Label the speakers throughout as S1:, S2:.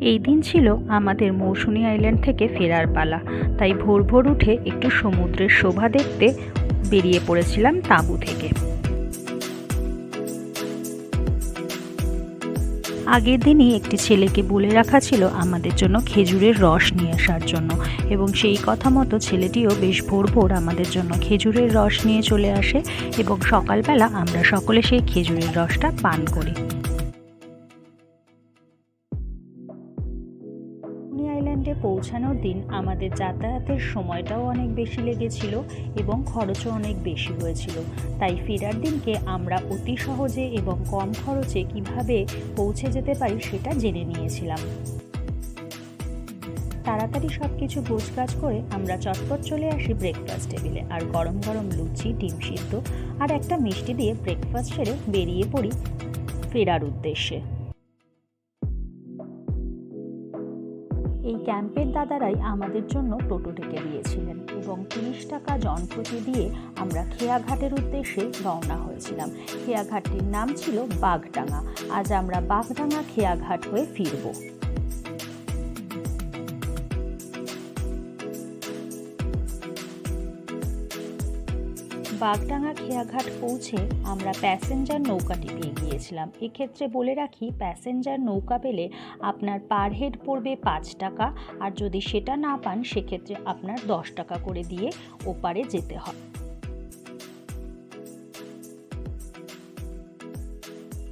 S1: এই দিন ছিল আমাদের মৌসুনি আইল্যান্ড থেকে ফেরার পালা। তাই ভোর ভোর উঠে একটু সমুদ্রের শোভা দেখতে বেরিয়ে পড়েছিলাম তাঁবু থেকে। আগের দিনই একটি ছেলেকে বলে রাখা ছিল আমাদের জন্য খেজুরের রস নিয়ে আসার জন্য। এবং সেই কথা মতো ছেলেটিও বেশ ভোর ভোর আমাদের জন্য খেজুরের রস নিয়ে চলে আসে এবং সকালবেলা আমরা সকলে সেই খেজুরের রসটা পান করি। আইল্যান্ডে পৌঁছানোর দিন আমাদের যাতায়াতের সময়টাও অনেক বেশি লেগেছিল এবং খরচও অনেক বেশি হয়েছিল। তাই ফেরার দিনকে আমরা অতি সহজে এবং কম খরচে কীভাবে পৌঁছে যেতে পারি সেটা জেনে নিয়েছিলাম। তাড়াতাড়ি সব কিছু গোছগাছ করে আমরা চটপট চলে আসি ব্রেকফাস্ট টেবিলে আর গরম গরম লুচি, ডিম সিদ্ধ আর একটা মিষ্টি দিয়ে ব্রেকফাস্ট সেরে বেরিয়ে পড়ি ফেরার উদ্দেশ্যে। এই ক্যাম্পের দাদারাই আমাদের জন্য টোটো ডেকে দিয়েছিলেন এবং তিরিশ টাকা জনপ্রতি দিয়ে আমরা খেয়াঘাটের উদ্দেশ্যে রওনা হয়েছিলাম। খেয়াঘাটটির নাম ছিল বাগডাঙ্গা। আজ আমরা বাগডাঙ্গা খেয়াঘাট হয়ে ফিরব। বাগডাঙ্গা খেয়াঘাট পৌঁছে আমরা প্যাসেঞ্জার নৌকাটি পেয়ে গিয়েছিলাম এক্ষেত্রে বলে রাখি, প্যাসেঞ্জার নৌকা পেলে আপনার পার হেড পড়বে পাঁচ টাকা আর যদি সেটা না পান, সেক্ষেত্রে আপনার দশ টাকা করে দিয়ে ওপারে যেতে হয়।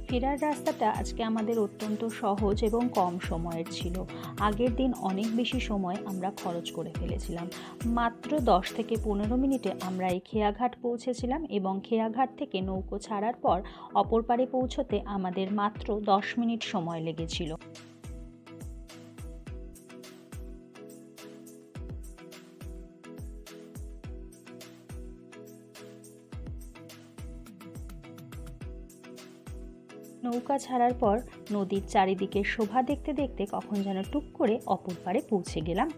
S1: ফেরার রাস্তাটা আজকে আমাদের অত্যন্ত সহজ এবং কম সময়ের ছিল। আগের দিন অনেক বেশি সময় আমরা খরচ করে ফেলেছিলাম। মাত্র দশ থেকে পনেরো মিনিটে আমরা এই খেয়াঘাট পৌঁছেছিলাম এবং খেয়াঘাট থেকে নৌকো ছাড়ার পর অপর পারে পৌঁছতে আমাদের মাত্র দশ মিনিট সময় লেগেছিল। নৌকা ছাড়ার পর নদীর চারিদিকে শোভা দেখতে দেখতে কখন যেন টুক করে অপর পারে পৌঁছে গেলাম।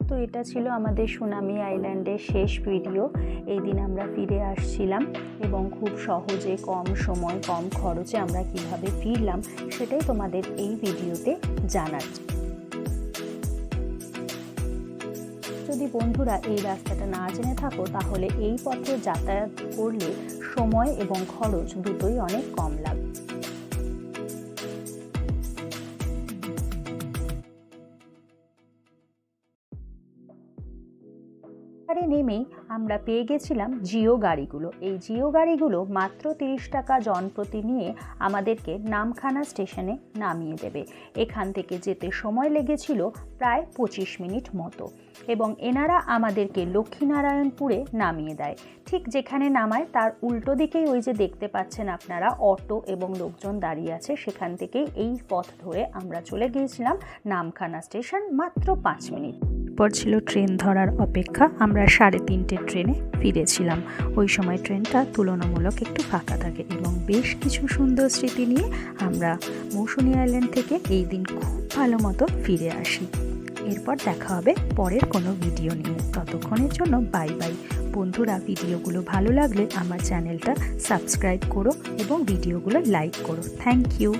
S1: তো এটা ছিল আমাদের সুনামি আইল্যান্ডের শেষ ভিডিও। এই দিন আমরা ফিরে আসছিলাম এবং খুব সহজে কম সময়, কম খরচে আমরা কীভাবে ফিরলাম সেটাই তোমাদের এই ভিডিওতে জানাচ্ছি। যদি বন্ধুরা এই রাস্তাটা না জেনে থাকো, তাহলে এই পথে যাতায়াত করলে সময় এবং খরচ দুটোই অনেক কম লাগবে। পারে নেমেই আমরা পেয়ে গেছিলাম জিও গাড়িগুলো। এই জিও গাড়িগুলো মাত্র তিরিশ টাকা জনপ্রতি নিয়ে আমাদেরকে নামখানা স্টেশনে নামিয়ে দেবে। এখান থেকে যেতে সময় লেগেছিল প্রায় পঁচিশ মিনিট মতো এবং এনারা আমাদেরকে লক্ষ্মীনারায়ণপুরে নামিয়ে দেয়। ঠিক যেখানে নামায় তার উল্টো দিকেই ওই যে দেখতে পাচ্ছেন আপনারা অটো এবং লোকজন দাঁড়িয়ে আছে, সেখান থেকেই এই পথ ধরে আমরা চলে গিয়েছিলাম নামখানা স্টেশন মাত্র পাঁচ মিনিট। পর ছিল ট্রেন ধরার অপেক্ষা। আমরা সাড়ে তিনটে ট্রেনে ফিরেছিলাম। ওই সময় ট্রেনটা তুলনামূলক একটু ফাঁকা থাকে এবং বেশ কিছু সুন্দর স্মৃতি নিয়ে আমরা মৌসুনি আইল্যান্ড থেকে এই দিন খুব ভালো মতো ফিরে আসি। এরপর দেখা হবে পরের কোনো ভিডিও নিয়ে। ততক্ষণের জন্য বাই বাই। বন্ধুরা, ভিডিওগুলো ভালো লাগলে আমার চ্যানেলটা সাবস্ক্রাইব করো এবং ভিডিওগুলো লাইক করো। Thank you.